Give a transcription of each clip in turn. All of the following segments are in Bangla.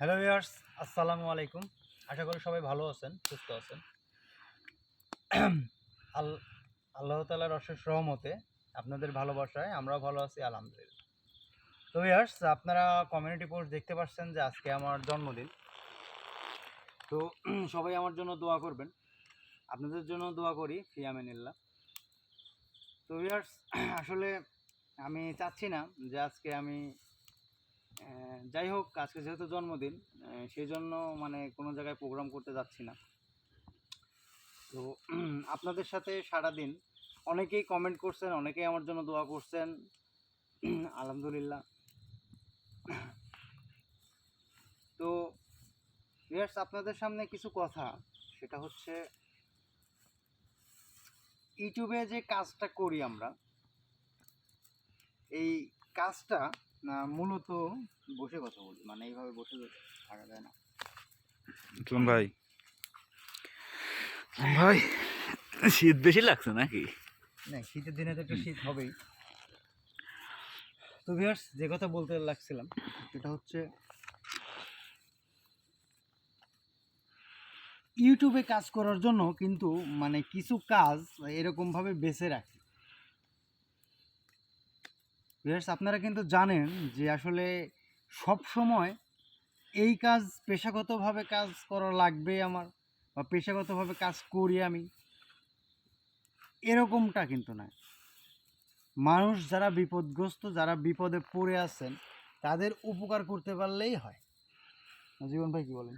হ্যালো ভিউয়ার্স, আসসালামু আলাইকুম। আশা করি সবাই ভালো আছেন, সুস্থ আছেন। আল, আল্লাহ তালার অশেষ রহমতে আপনাদের ভালোবাসায় আমরাও ভালো আছি, আলহামদুলিল্লাহ। তো ভিউয়ার্স, আপনারা কমিউনিটি পোস্ট দেখতে পাচ্ছেন যে আজকে আমার জন্মদিন। তো সবাই আমার জন্য দোয়া করবেন। আপনাদের জন্য দোয়া করি, ফিয়ামিনিল্লাহ। তো ভিউয়ার্স, আসলে আমি চাচ্ছি না যে আজকে আমি যাই হোক, আজকে যেহেতু জন্মদিন সেই জন্য মানে কোনো জায়গায় প্রোগ্রাম করতে যাচ্ছি না। তো আপনাদের সাথে সারাদিন অনেকেই কমেন্ট করছেন, অনেকেই আমার জন্য দোয়া করছেন। আলহামদুলিল্লাহ। তো ইয়ার্স আপনাদের সামনে কিছু কথা। সেটা হচ্ছে, ইউটিউবে যে কাজটা করি আমরা, এই কাজটা মূলত বসে কথা বলি মানে এইভাবে বসে থাকা যায় না। ইসলাম ভাই। ভাই শীত বেশি লাগছে নাকি? না শীতের দিনে তো একটু শীত হবেই। তো ভিউয়ার্স যে কথা বলতে লাগছিলাম সেটা হচ্ছে ইউটিউবে কাজ করার জন্য কিন্তু মানে কিছু কাজ এরকমভাবে বেছে রাখি। ভিউয়ার্স আপনারা কিন্তু জানেন যে আসলে সব সময় এই কাজ পেশাগতভাবে কাজ করা লাগবে আমার বা পেশাগতভাবে কাজ করি আমি। এরকমটা কিন্তু না মানুষ যারা বিপদগ্রস্ত যারা বিপদে পড়ে আছেন তাদের উপকার করতে পারলেই হয়। জীবন ভাই কি বলেন?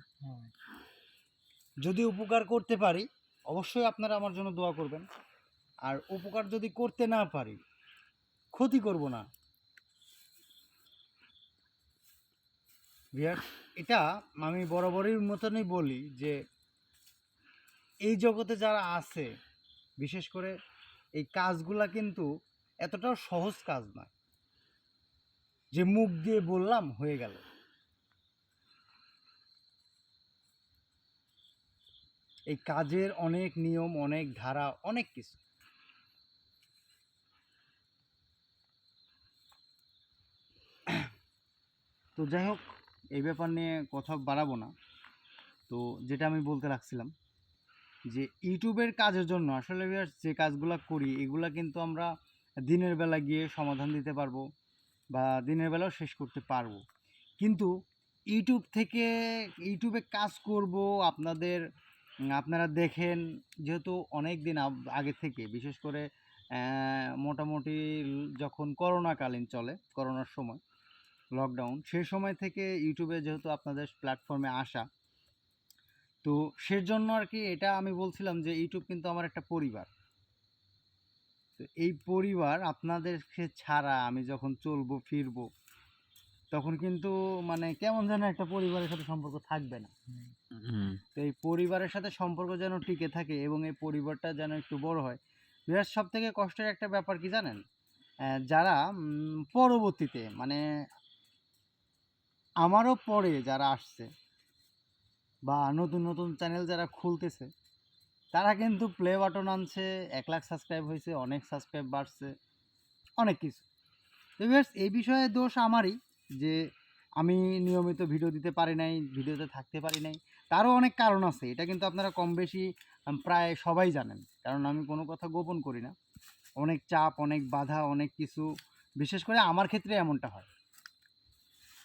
যদি উপকার করতে পারি অবশ্যই আপনারা আমার জন্য দোয়া করবেন। আর উপকার যদি করতে না পারি ক্ষতি করব না। ভিয়ার এটা আমি বরাবরই মতনই বলি যে এই জগতে যারা আছে, বিশেষ করে এই কাজগুলা কিন্তু এতটাও সহজ কাজ নয়। যে মুখ দিয়ে বললাম হয়ে গেল। এই কাজের অনেক নিয়ম, অনেক ধারা, অনেক কিছু। তো যাই হোক এই ব্যাপার নিয়ে কথা বাড়াবো না। তো যেটা আমি বলতে রাখছিলাম যে, ইউটিউবের কাজের জন্য আসলে যে কাজগুলো করি, এগুলা কিন্তু আমরা দিনের বেলা গিয়ে সমাধান দিতে পারব বা দিনের বেলাও শেষ করতে পারব। কিন্তু ইউটিউব থেকে, ইউটিউবে কাজ করব আপনাদের, আপনারা দেখেন যেহেতু অনেক দিন আগে থেকে, বিশেষ করে মোটামুটি যখন করোনাকালীন চলে, করোনার সময় লকডাউন সেই সময় থেকে ইউটিউবে যেহেতু আপনাদের প্ল্যাটফর্মে আসা তো সেজন্য আর কি এটা আমি বলছিলাম যে ইউটিউব কিন্তু আমার একটা পরিবার। তো এই পরিবার আপনাদেরকে ছাড়া আমি যখন চলবো ফিরবো তখন কিন্তু মানে কেমন যেন একটা পরিবারের সাথে সম্পর্ক থাকবে না। তো এই পরিবারের সাথে সম্পর্ক যেন টিকে থাকে এবং এই পরিবারটা যেন একটু বড় হয় বিরাট সব থেকে কষ্টের একটা ব্যাপার কি জানেন? যারা পরবর্তীতে মানে আমারও পরে যারা আসছে বা নতুন নতুন চ্যানেল যারা খুলতেছে, তারা কিন্তু প্লে বাটন আনছে, এক লাখ সাবস্ক্রাইব হয়েছে, অনেক সাবস্ক্রাইব বাড়ছে, অনেক কিছু। তো এই বিষয়ে দোষ আমারই যে আমি নিয়মিত ভিডিও দিতে পারি নাই ভিডিওতে থাকতে পারি নাই। তারও অনেক কারণ আছে, এটা কিন্তু আপনারা কম বেশি প্রায় সবাই জানেন। কারণ আমি কোনো কথা গোপন করি না। অনেক চাপ, অনেক বাধা, অনেক কিছু, বিশেষ করে আমার ক্ষেত্রে এমনটা হয়।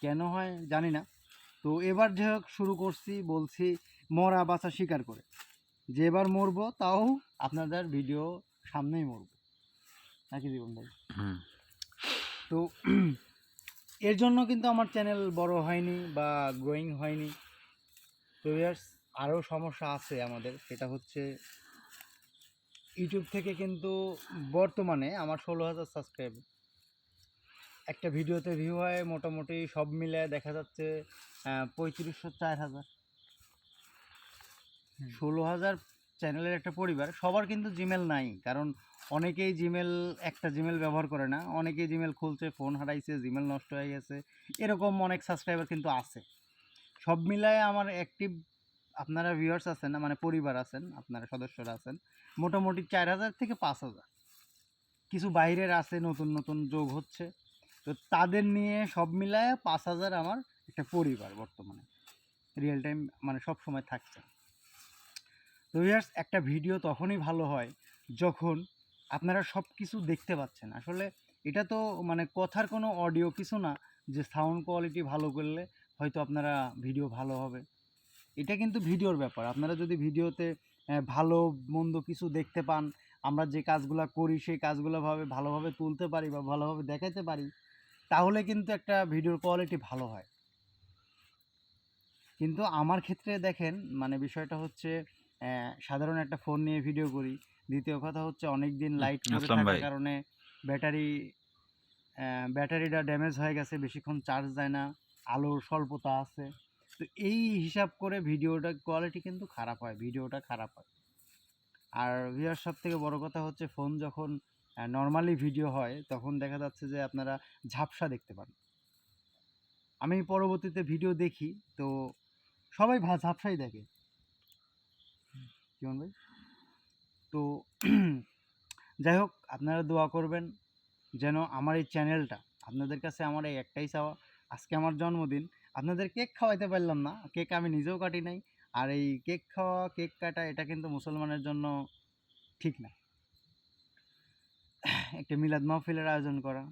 কেন হয় জানি না। তো এবার যে হোক শুরু করছি বলছি মরা বাঁচা স্বীকার করে। যে এবার মরবো তাও আপনাদের ভিডিও সামনেই মরবো। নাকি জীবন ভাই? তো এর জন্য কিন্তু আমার চ্যানেল বড় হয়নি বা গ্রোয়িং হয়নি। তো ইয়ার্স আরও সমস্যা আছে আমাদের। সেটা হচ্ছে ইউটিউব থেকে কিন্তু বর্তমানে আমার ষোলো হাজার সাবস্ক্রাইব একটা ভিডিওতে ভিউ হয় মোটামুটি সব মিলে দেখা যাচ্ছে পঁয়ত্রিশশো চার হাজার। ষোলো হাজার চ্যানেলের একটা পরিবার সবার কিন্তু জিমেল নাই কারণ অনেকেই জিমেল একটা জিমেল ব্যবহার করে না। অনেকেই জিমেল খুলছে ফোন হারাইছে জিমেল নষ্ট হয়ে গেছে এরকম অনেক সাবস্ক্রাইবার কিন্তু আছে। সব মিলায় আমার অ্যাক্টিভ আপনারা ভিউয়ার্স আছেন না মানে পরিবার আছেন আপনারা সদস্যরা আছেন মোটামুটি চার হাজার থেকে পাঁচ হাজার। কিছু বাইরের আছে নতুন নতুন যোগ হচ্ছে। তো তাদের নিয়ে সব মিলায় পাঁচ হাজার আমার একটা পরিবার বর্তমানে। রিয়েল টাইম মানে সব সময় থাকছে। তো ভিউয়ার্স একটা ভিডিও তখনই ভালো হয় যখন আপনারা সব কিছু দেখতে পাচ্ছেন। আসলে এটা তো মানে কথার কোনো অডিও কিছু না যে সাউন্ড কোয়ালিটি ভালো করলে হয়তো আপনারা ভিডিও ভালো হবে। এটা কিন্তু ভিডিওর ব্যাপার। আপনারা যদি ভিডিওতে ভালো মন্দ কিছু দেখতে পান, আমরা যে কাজগুলো করি সেই কাজগুলো ভাবে ভালোভাবে তুলতে পারি বা ভালোভাবে দেখাতে পারি তাহলে কিন্তু একটা ভিডিওর কোয়ালিটি ভালো হয়। কিন্তু আমার ক্ষেত্রে দেখেন মানে বিষয়টা হচ্ছে সাধারণ একটা ফোন নিয়ে ভিডিও করি। দ্বিতীয় কথা হচ্ছে অনেক দিন লাইট থাকার কারণে ব্যাটারি ব্যাটারিটা ড্যামেজ হয়ে গেছে বেশিক্ষণ চার্জ দেয় না আলোর স্বল্পতা আছে। তো এই হিসাব করে ভিডিওটা কোয়ালিটি কিন্তু খারাপ হয় ভিডিওটা খারাপ হয়। আর ভিউয়ার সব থেকে বড় কথা হচ্ছে ফোন যখন নর্মালি ভিডিও হয়, তখন দেখা যাচ্ছে যে আপনারা ঝাপসা দেখতে পান। আমি পরবর্তীতে ভিডিও দেখি, তো সবাই ঝাপসাই দেখে। কেমন ভাই তো যাই হোক, আপনারা দোয়া করবেন যেন আমার এই চ্যানেলটা আপনাদের কাছে আমার এই একটাই চাওয়া, আজকে আমার জন্মদিন, আপনাদের কেক খাওয়াইতে পারলাম না, কেক আমি নিজেও কাটি নাই, আর এই কেক খাওয়া, কেক কাটা, এটা কিন্তু মুসলমানের জন্য ঠিক না। একটা মিলাদ মাহফিলের আয়োজন করা,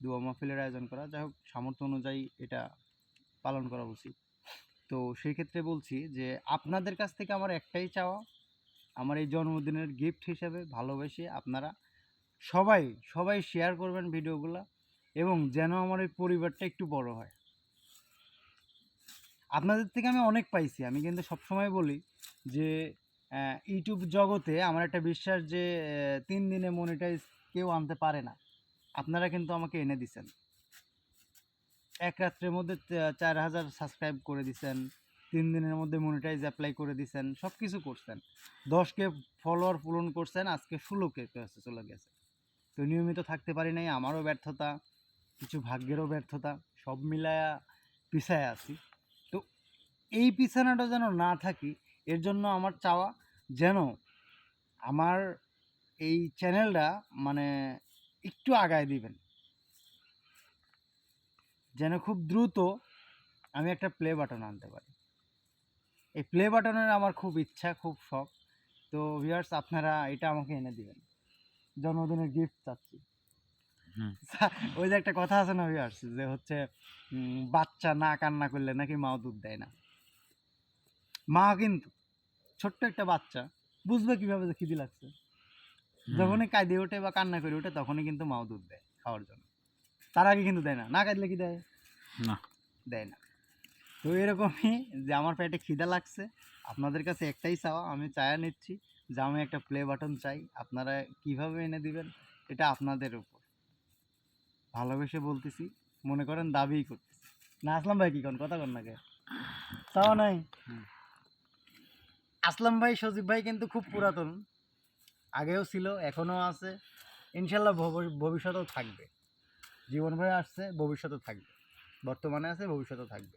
দুয়া মাহফিলের আয়োজন করা, যাই হোক, সামর্থ্য অনুযায়ী এটা পালন করা উচিত। তো সেই ক্ষেত্রে বলছি যে, আপনাদের কাছ থেকে আমার একটাই চাওয়া, আমার এই জন্মদিনের গিফট হিসেবে ভালোবেসে আপনারা সবাই সবাই শেয়ার করবেন ভিডিওগুলো এবং যেন আমার এই পরিবারটা একটু বড় হয়। আপনাদের থেকে আমি অনেক পাইছি, আমি কিন্তু সবসময় বলি যে ইউটিউব জগতে আমার একটা বিশ্বাস যে তিন দিনে মনিটাইজ কেউ আনতে পারে না। আপনারা কিন্তু আমাকে এনে দিছেন। এক রাত্রের মধ্যে চার হাজার সাবস্ক্রাইব করে দিছেন। তিন দিনের মধ্যে মনিটাইজ অ্যাপ্লাই করে দিছেন। সব কিছু করছেন দশকে ফলোয়ার পূরণ করছেন। আজকে ষোলোকে কাছে চলে গেছে। তো নিয়মিত থাকতে পারি নাই, আমারও ব্যর্থতা, কিছু ভাগ্যেরও ব্যর্থতা, সব মিলায়া পিছায় আছি। তো এই পিছানাটা যেন না থাকি, এর জন্য আমার চাওয়া যেন আমার এই চ্যানেলটা মানে একটু আগায় দিবেন। যেন খুব দ্রুত আমি একটা প্লে বাটন আনতে পারি। এই প্লে বাটনের আমার খুব ইচ্ছা খুব শখ। তো ভিউয়ার্স আপনারা এটা আমাকে এনে দিবেন। জন্মদিনের গিফট চাচ্ছি। ওই যে একটা কথা আছে না ভিউয়ার্স যে হচ্ছে বাচ্চা না কান্না করলে নাকি মাও দুধ দেয় না। মা কিন্তু ছোট্ট একটা বাচ্চা বুঝবে কীভাবে যে খিদি লাগছে? যখনই কাঁদে ওঠে বা কান্না করে ওঠে তখনই কিন্তু মাও দুধ দেয় খাওয়ার জন্য। তার আগে কিন্তু দেয় না। না কাঁদলে কি দেয়? না। দেয় না। তো এরকমই যে আমার পেটে খিদা লাগছে আপনাদের কাছে একটাই চাওয়া আমি চায়া নিচ্ছি যে আমি একটা প্লে বাটন চাই। আপনারা কীভাবে এনে দিবেন? এটা আপনাদের উপর। ভালোবেসে বলতেছি মনে করেন দাবিই করতেছি। না আসলাম ভাই কি কোন? কথা কন কে চাওয়া নাই? আসলাম ভাই সজীব ভাই কিন্তু খুব পুরাতন। আগেও ছিল এখনও আছে। ইনশাল্লাহ ভবিষ্যতেও থাকবে। জীবন আসছে ভবিষ্যতেও থাকবে। বর্তমানে আছে ভবিষ্যতেও থাকবে।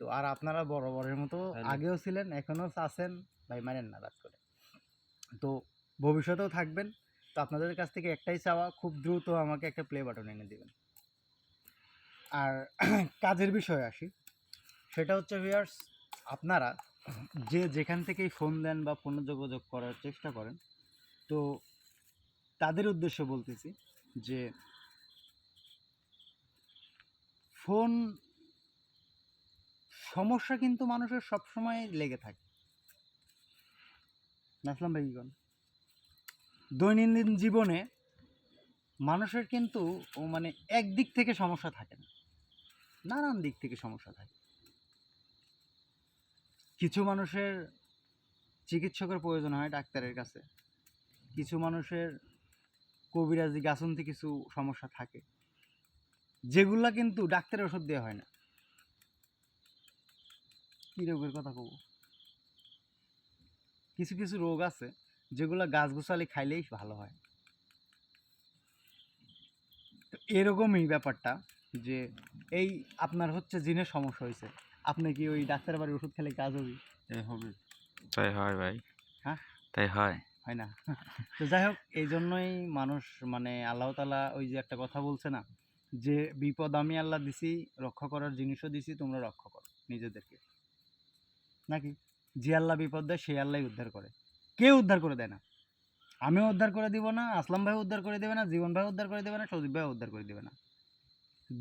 তো আর আপনারা বরাবরের মতো আগেও ছিলেন এখনও আছেন ভাই মানেন না রাত করে। তো ভবিষ্যতেও থাকবেন। তো আপনাদের কাছ থেকে একটাই চাওয়া খুব দ্রুত আমাকে একটা প্লে বাটন এনে দেবেন। আর কাজের বিষয়ে আসি। সেটা হচ্ছে ভিয়ার্স আপনারা যে যেখান থেকেই ফোন দেন বা ফোনে যোগাযোগ করার চেষ্টা করেন, তো তাদের উদ্দেশ্যে বলতেছি যে ফোন সমস্যা কিন্তু মানুষের সবসময় লেগে থাকে নাসলাম ভাই? দৈনন্দিন জীবনে মানুষের কিন্তু মানে একদিক থেকে সমস্যা থাকে না, নানান দিক থেকে সমস্যা থাকে কিছু মানুষের চিকিৎসকের প্রয়োজন হয় ডাক্তারের কাছে। কিছু মানুষের কবিরাজি গাছন্তি কিছু সমস্যা থাকে। যেগুলা কিন্তু ডাক্তারের ওষুধ দেওয়া হয় না। কী রোগের কথা কব? কিছু কিছু রোগ আছে যেগুলো গাছ গোছালি খাইলেই ভালো হয়। তো এরকমই ব্যাপারটা যে এই আপনার হচ্ছে জিনের সমস্যা হয়েছে আপনি কি ওই ডাক্তার বাড়ির ওষুধ খেলে কাজ হবে? হবে। তাই হয় ভাই। হ্যাঁ? তাই হয়। হয় না? তো যাই হোক এই জন্যই মানুষ মানে আল্লাহ তালা ওই যে একটা কথা বলছে না যে বিপদ আমি আল্লাহ দিছি রক্ষা করার জিনিসও দিছি তোমরা রক্ষা করো নিজেদেরকে। নাকি? যে আল্লাহ বিপদ দেয় সেই আল্লাহ উদ্ধার করে। কেউ উদ্ধার করে দেয় না। আমিও উদ্ধার করে দিব না আসলাম ভাই উদ্ধার করে দেবে না জীবন ভাই উদ্ধার করে দেবে না সজীব ভাই উদ্ধার করে দেবে না।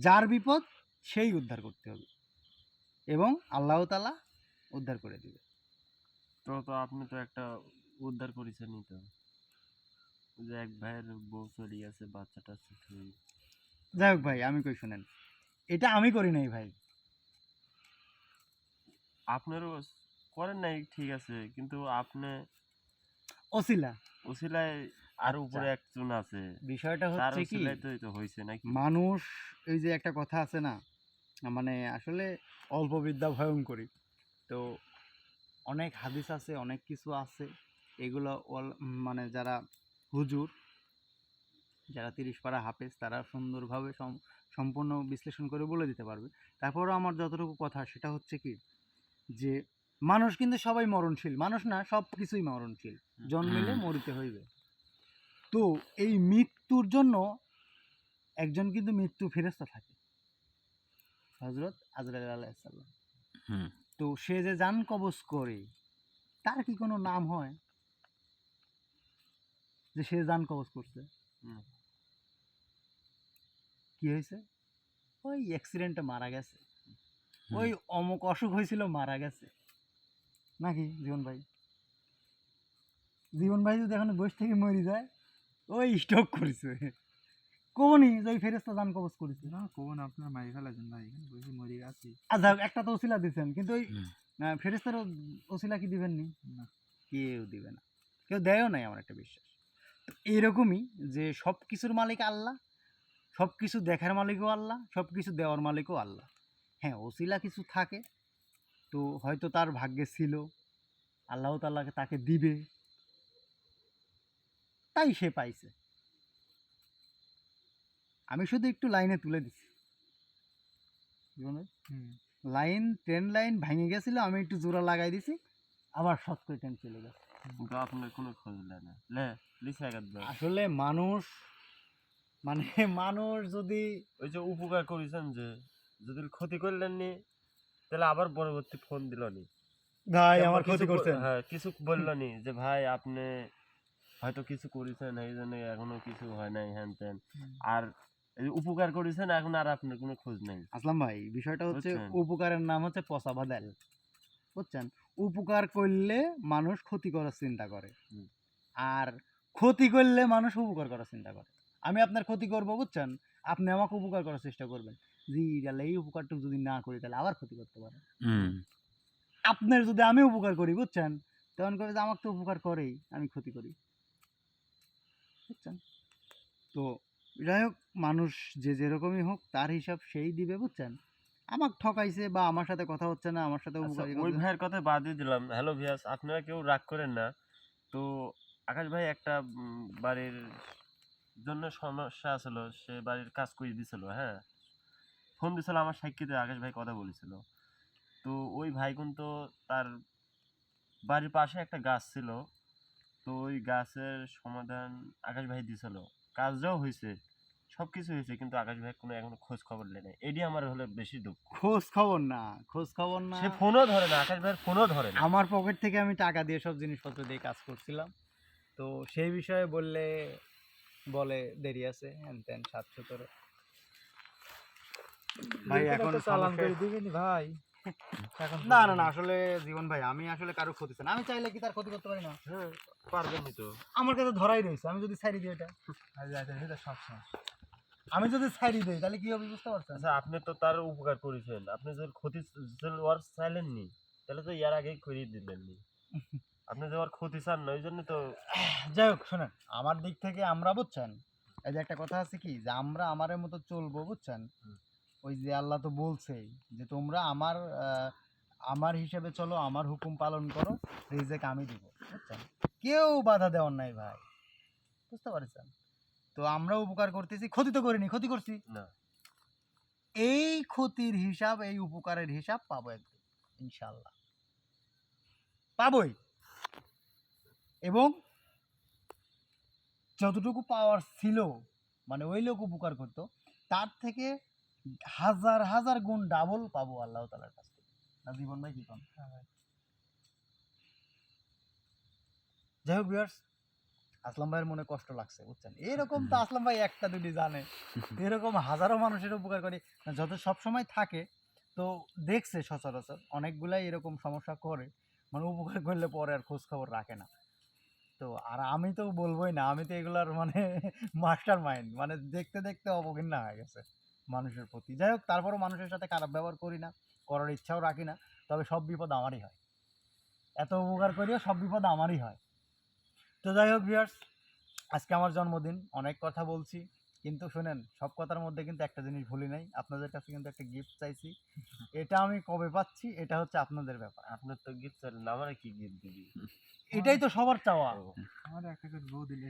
যার বিপদ সেই উদ্ধার করতে হবে। এবং আল্লাহ তালা উদ্ধার করে দিবে। তো তো আপনি তো একটা উদ্ধার করেছেনই তো। যে এক ভাইয়ের বউ চলে গেছে বাচ্চাটা যাই হোক ভাই আমি কই শুনেন এটা আমি করি নাই ভাই। আপনারও করেন নাই ঠিক আছে কিন্তু আপনি অসিলা। অসিলায় আর আচ্ছা। উপরে একজন আছে। বিষয়টা হচ্ছে কি তো তো নাকি? মানুষ এই যে একটা কথা আছে না মানে আসলে অল্প বিদ্যা ভয়ঙ্করী তো অনেক হাদিস আছে অনেক কিছু আছে এগুলো অল- মানে যারা হুজুর যারা তিরিশ পারা হাফেজ তারা সুন্দরভাবে সম্পূর্ণ বিশ্লেষণ করে বলে দিতে পারবে। তারপরও আমার যতটুকু কথা সেটা হচ্ছে কি? যে মানুষ কিন্তু সবাই মরণশীল। মানুষ না সব কিছুই মরণশীল। জন্মিলে মরিতে হইবে। তো এই মৃত্যুর জন্য একজন কিন্তু মৃত্যু ফেরস্তা থাকে। হজরত আজরাইল আলাইসাল্লাম তো সে যে যান কবজ করে তার কি কোনো নাম হয়? যে সে যান কবজ করছে? কি হয়েছে? ওই অ্যাক্সিডেন্টে মারা গেছে। ওই অমুক অসুখ হয়েছিল মারা গেছে। নাকি জীবন ভাই? জীবন ভাই যদি এখন বসে থেকে মরে যায় ওই স্টক করেছে। কোনি যে ওই ফেরেস্তা যান কবজ করেছে। না কোন আপনার মারি ফেলাছেন ভাই এখানে বসে মরে আছি। আচ্ছা একটা তো ওসিলা দিচ্ছেন কিন্তু ওই ফেরেস্তার ওসিলা কি দিবেন নি। না। কেউ দিবে না। কেউ দেয়ও নাই আমার একটা বিশ্বাস। তো এইরকমই যে সব কিছুর মালিক আল্লাহ সব কিছু দেখার মালিকও আল্লাহ সব কিছু দেওয়ার মালিকও আল্লাহ। হ্যাঁ ওসিলা কিছু থাকে তো হয়তো তার ভাগ্যে ছিল আল্লাহ তাল্লাহকে তাকে দিবে। তাই সে পাইছে। আমি শুধু একটু লাইনে তুলে দিছি। লাইন ট্রেন লাইন ভেঙে গেছিল আমি একটু জোড়া লাগাই দিছি আবার শর্ট করে ট্রেন চলে গেছে। আসলে মানুষ মানে মানুষ যদি ওই যে উপকার করেছেন যে যদি ক্ষতি করলেন নি তাহলে আবার পরবর্তী ফোন দিল নি। ভাই আমার ক্ষতি করছেন। হ্যাঁ কিছু বলল নি যে ভাই আপনি হয়তো কিছু করেছেন এই জন্য এখনও কিছু হয় নাই হ্যান ত্যান আর উপকার করেছেন এখন আর আপনার কোনো খোঁজ নেই। আসলাম ভাই বিষয়টা হচ্ছে উপকারের নাম হচ্ছে পচা বাদাল। বুঝছেন? উপকার করলে মানুষ ক্ষতি করার চিন্তা করে। আর ক্ষতি করলে মানুষ উপকার করার চিন্তা করে। আমি আপনার ক্ষতি করব বুঝছেন? আপনি আমাকে উপকার করার চেষ্টা করবেন। জি তাহলে এই উপকারটুকু যদি না করি তাহলে আবার ক্ষতি করতে পারে। হুম। আপনার যদি আমি উপকার করি বুঝছেন? তখন করে যে আমাকে তো উপকার করেই আমি ক্ষতি করি। বুঝছেন? তো যাই হোক মানুষ যে যেরকমই হোক তার হিসাব সেই দিবে বুঝছেন? আমাকে ঠকাইছে বা আমার সাথে কথা হচ্ছে না আমার সাথে আচ্ছা, ওই ভাইয়ের কথা বাদই দিলাম। হ্যালো ভিয়াস আপনারা কেউ রাগ করেন না। তো আকাশ ভাই একটা বাড়ির জন্য সমস্যা আছিল সে বাড়ির কাজ করে দিছিল হ্যাঁ? ফোন দিছিল আমার সাক্ষীতে আকাশ ভাই কথা বলেছিল। তো ওই ভাই কিন্তু তার বাড়ির পাশে একটা গাছ ছিল। তো ওই গাছের সমাধান আকাশ ভাই দিছিল। কাজটাও হয়েছে সব কিছু হয়েছে কিন্তু আকাশ ভাই কোনো এখনও খোঁজ খবর নেই। নাই এটি আমার হলে বেশি দুঃখ। খোঁজ খবর না খোঁজ খবর না। সে ফোনও ধরে না আকাশ ভাইয়ের ফোনও ধরে না। আমার পকেট থেকে আমি টাকা দিয়ে সব জিনিসপত্র দিয়ে কাজ করছিলাম। তো সেই বিষয়ে বললে বলে দেরি আছে হ্যান ত্যান সাত সতেরো ভাই এখন চালান করে দিবেন ভাই। না না না আসলে জীবন ভাই আমি আসলে কারও ক্ষতি চাই না। আমি চাইলে কি তার ক্ষতি করতে পারি না? হ্যাঁ পারবেনই তো। আমার কাছে ধরাই রয়েছে আমি যদি ছাড়ি দিই এটা। সেটা সব। আমি যদি ছাড়ি দিই তাহলে কি হবে বুঝতে পারছেন? আচ্ছা আপনি তো তার উপকার করেছেন। আপনি যদি ক্ষতি ওর চাইলেন নি তাহলে তো ইয়ার আগেই করিয়ে দিলেন নি আপনি যে ওর ক্ষতি চান না ওই জন্য তো যাই হোক শোনেন আমার দিক থেকে আমরা বুঝছেন? এই যে একটা কথা আছে কি যে আমরা আমারের মতো চলবো বুঝছেন। ওই যে আল্লাহ তো বলছেই যে তোমরা আমার আমার হিসেবে চলো আমার হুকুম পালন করো রিজেক আমি দিব। বুঝছেন? কেউ বাধা দেওয়ার নাই ভাই। বুঝতে পারছেন? তো আমরা উপকার করতেছি ক্ষতি তো করিনি ক্ষতি করছি। না। এই ক্ষতির হিসাব এই উপকারের হিসাব পাবো একদিন ইনশাল্লাহ পাবই। এবং যতটুকু পাওয়ার ছিল মানে ওই লোক উপকার করতো তার থেকে হাজার হাজার গুণ ডাবল পাবো আল্লাহ তালার কাছ থেকে। না জীবন ভাই কি কোন যাই হোক ভিউয়ার্স আসলাম ভাইয়ের মনে কষ্ট লাগছে বুঝছেন? এরকম তো আসলাম ভাই একটা দুটি জানে। এরকম হাজারো মানুষের উপকার করে। যত সব সময় থাকে তো দেখছে সচরাচর। অনেকগুলাই এরকম সমস্যা করে মানে উপকার করলে পরে আর খোঁজ খবর রাখে না। তো আর আমি তো বলবোই না আমি তো এগুলার মানে মাস্টার মাইন্ড মানে দেখতে দেখতে অবঘিন্না হয়ে গেছে। মানুষের প্রতি। যাই হোক তারপরও মানুষের সাথে খারাপ ব্যবহার করি না করার ইচ্ছাও রাখি না তবে সব বিপদ আমারই হয়। এত উপকার করিও সব বিপদ আমারই হয়। তো যাই হোক ভিউয়ার্স আজকে আমার জন্মদিন অনেক কথা বলছি কিন্তু শোনেন সব কথার মধ্যে কিন্তু একটা জিনিস ভুলি নাই আপনাদের কাছে কিন্তু একটা গিফট চাইছি। এটা আমি কবে পাচ্ছি এটা হচ্ছে আপনাদের ব্যাপার। আপনার তো গিফট চাইলেন আমার কি গিফট দিবি? এটাই তো সবার চাওয়া। আমার একটা করে বউ দিলে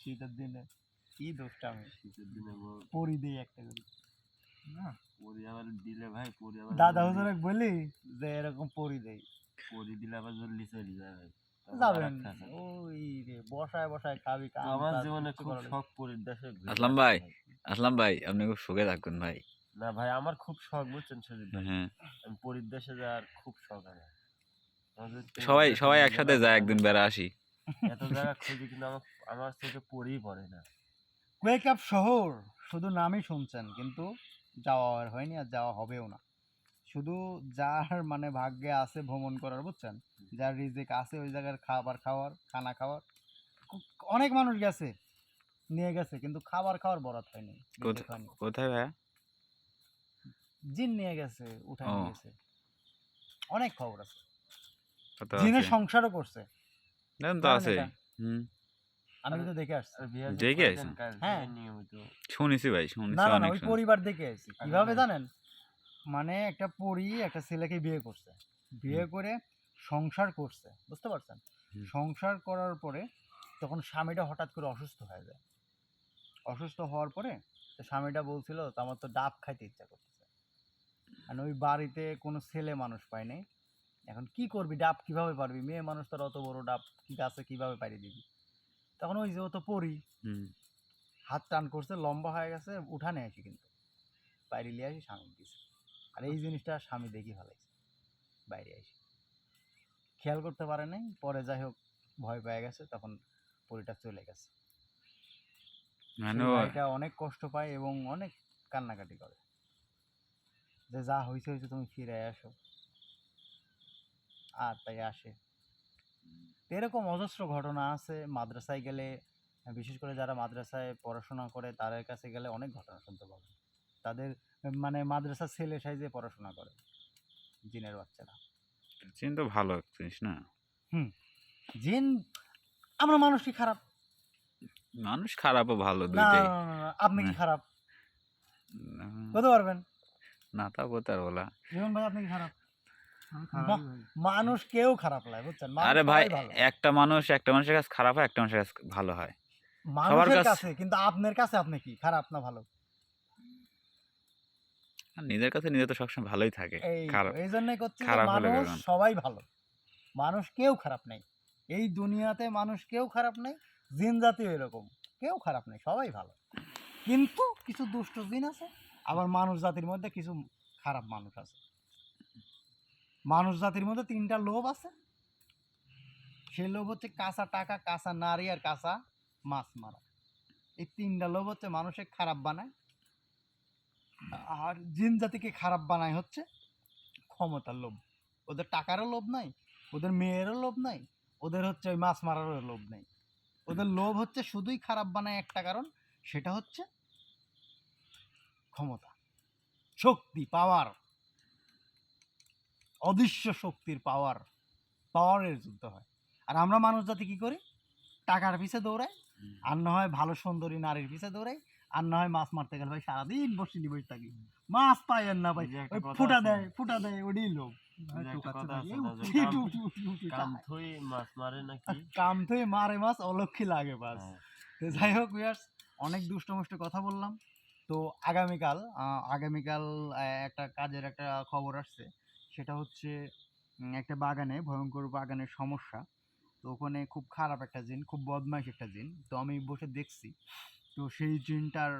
শীতের দিনে কি দোষটা আমি? শীতের দিনে পরি দিই একটা করে। না? পরি আবার দিলে ভাই পরি আবার দাদা জলদি- বলি যে এরকম পরি দেই। পরি দিলে আবার জলদি চলে যায় ভাই। যাবেন। ওই রে বসায় বসায় খাবি আমার জীবনে খুব শখ পরির দেশে আসলাম ভাই। আসলাম ভাই আপনি খুব সুখে থাকবেন ভাই। না ভাই আমার খুব শখ বুঝছেন সুজিত ভাই হ্যাঁ। আমি পরির দেশে যাওয়ার খুব শখ আমার। সবাই সবাই একসাথে যায় একদিন বেড়া আসি। এত জায়গা খুঁজি কিন্তু আমার আমার চোখে পড়েই পড়ে না। ওয়েক আপ শহর শুধু নামই শুনছেন কিন্তু যাওয়া আর হয়নি আর যাওয়া হবেও না। শুধু যার মানে ভাগ্যে আছে ভ্রমণ করার বুঝছেন? যার রিজিক আছে ওই জায়গার খাবার খাওয়ার খানা খাওয়ার। অনেক মানুষ গেছে নিয়ে গেছে কিন্তু খাবার খাওয়ার বরাত হয়নি কোথায় ভাইয়া? জিন নিয়ে গেছে উঠায় নিয়ে গেছে। অনেক খবর আছে। জিনের সংসারও করছে। তো আছে। হুম। আমি কিন্তু দেখে আসছি। দেখে হ্যাঁ। নিয়মিত। শুনেছি ভাই শুনেছি না না না ওই পরিবার দেখে আসছি। আচ্ছা, কীভাবে জানেন? মানে একটা পরি একটা ছেলেকে বিয়ে করছে। বিয়ে করে সংসার করছে বুঝতে পারছেন? সংসার করার পরে তখন স্বামীটা হঠাৎ করে অসুস্থ হয়ে যায়। অসুস্থ হওয়ার পরে তো স্বামীটা বলছিল তো আমার তো ডাব খাইতে ইচ্ছা করতেছে। আর ওই বাড়িতে কোনো ছেলে মানুষ পায় নাই। এখন কি করবি? ডাব কীভাবে পারবি? মেয়ে মানুষ তোর অত বড় ডাব কি গাছে কীভাবে পারি দিবি? তখন ওই যে ও তো হুম। হাত টান করছে লম্বা হয়ে গেছে উঠানে আসি কিন্তু। বাইরে নিয়ে আসি স্বামী দিছে। আর এই জিনিসটা স্বামী দেখি ফেলাইছে বাইরে আসি। খেয়াল করতে পারে নাই পরে যাই হোক ভয় পেয়ে গেছে তখন পরিটা চলে গেছে। মানে ও- ভাইটা অনেক কষ্ট পায় এবং অনেক কান্নাকাটি করে। যে যা হয়েছে হয়েছে তুমি ফিরে আসো। আর তাই আসে। এরকম অজস্র ঘটনা আছে মাদ্রাসায় গেলে বিশেষ করে যারা মাদ্রাসায় পড়াশোনা করে তাদের কাছে গেলে অনেক ঘটনা শুনতে পাবেন। তাদের মানে মাদ্রাসা ছেলে সাইজে পড়াশোনা করে জিনের বাচ্চারা। জিন তো ভালো জিনিস না? হুম জিন আমরা মানুষ কি খারাপ। মানুষ খারাপ ও ভালো দুইটাই। আপনি কি খারাপ? বলতে পারবেন? না তা বলতে পারব না জীবন ভাই আপনি কি খারাপ আমি খারাপই বাহ। ভাই। মানুষ কেউ খারাপ লাগে বুঝছেন? আরে ভাই একটা মানুষ একটা মানুষের কাছে খারাপ হয় একটা মানুষের কাছে ভালো হয়। মানুষের কাছে- কিন্তু আপনার কাছে আপনি কি? খারাপ না ভালো? নিজের কাছে নিজে তো সবসময় ভালোই থাকে। এই খারাপ এই জন্যই করছি যে খারাপ হলে মানুষ সবাই ভালো। মানুষ কেউ খারাপ নেই। এই দুনিয়াতে মানুষ কেউ খারাপ নেই জিন জাতীয় এরকম। কেউ খারাপ নেই সবাই ভালো। কিন্তু কিছু দুষ্ট জিন আছে আবার মানুষ জাতির মধ্যে কিছু খারাপ মানুষ আছে। মানুষ জাতির মধ্যে তিনটা লোভ আছে। সেই লোভ হচ্ছে কাঁচা টাকা, কাঁচা নারী আর কাঁচা মাছ মারা। এই তিনটা লোভ হচ্ছে মানুষের খারাপ বানায়। আর জিন জাতিকে খারাপ বানায় হচ্ছে ক্ষমতার লোভ। ওদের টাকারও লোভ নাই, ওদের মেয়েরও লোভ নাই, ওদের হচ্ছে ওই মাছ মারারও লোভ নেই। ওদের লোভ হচ্ছে শুধুই খারাপ বানায় একটা কারণ, সেটা হচ্ছে ক্ষমতা। শক্তি পাওয়ার অদৃশ্য শক্তির পাওয়ার পাওয়ারের যুদ্ধ হয়। আর আমরা মানুষ জাতি কি করি? টাকার পিছে দৌড়াই আর না হয় ভালো সুন্দরী নারীর পিছে দৌড়াই আর না হয় মাছ মারতে গেলে ভাই সারাদিন বসে বসে থাকি। মাছ পাই আর না ভাই ফুটা দেয় ফুটা দেয় ওটাই উঠি, কাম-। থই মারে মাছ অলক্ষী লাগে বাস হ্যাঁ। তো যাই হোক ভিউয়ার্স অনেক দুষ্ট মুষ্ট কথা বললাম। তো আগামীকাল আগামীকাল একটা কাজের একটা খবর আসছে। সেটা হচ্ছে একটা বাগানে, ভয়ঙ্কর বাগানের সমস্যা। তো ওখানে খুব খারাপ একটা জিন, খুব বদমাইশ একটা জিন। তো আমি বসে দেখছি, তো সেই জিনটার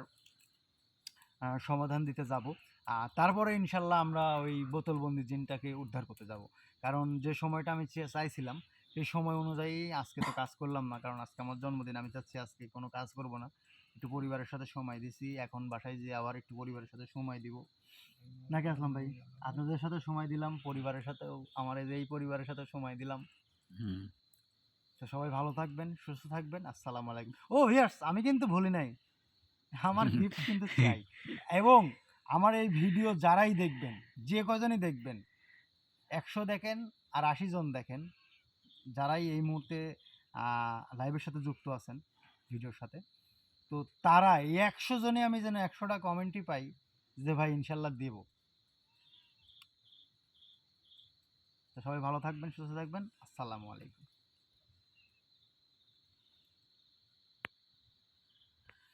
সমাধান দিতে যাব। আর তারপরে ইনশাল্লাহ আমরা ওই বোতলবন্দি জিনটাকে উদ্ধার করতে যাব। কারণ যে সময়টা আমি চাইছিলাম, সেই সময় অনুযায়ী আজকে তো কাজ করলাম না। কারণ আজকে আমার জন্মদিন, আমি চাচ্ছি আজকে কোনো কাজ করব না। একটু পরিবারের সাথে সময় দিছি। এখন বাসায় যেয়ে আবার একটু পরিবারের সাথে সময় দিব। নাকি আসলাম ভাই? আপনাদের সাথে সময় দিলাম পরিবারের সাথেও আমার এই পরিবারের সাথে সময় দিলাম। হুম। তো সবাই ভালো থাকবেন সুস্থ থাকবেন আসসালামু আলাইকুম। ও ভিয়ার্স আমি কিন্তু ভুলি নাই। আমার গিফট কিন্তু চাই। এবং আমার এই ভিডিও যারাই দেখবেন যে কজনই দেখবেন একশো দেখেন আর আশি জন দেখেন যারাই এই মুহূর্তে লাইভের সাথে যুক্ত আছেন ভিডিওর সাথে তো তারা এই একশো জনে আমি যেন একশোটা কমেন্টই পাই যে ভাই ইনশাল্লাহ দেব। তো সবাই ভালো থাকবেন সুস্থ থাকবেন। আসসালামু আলাইকুম।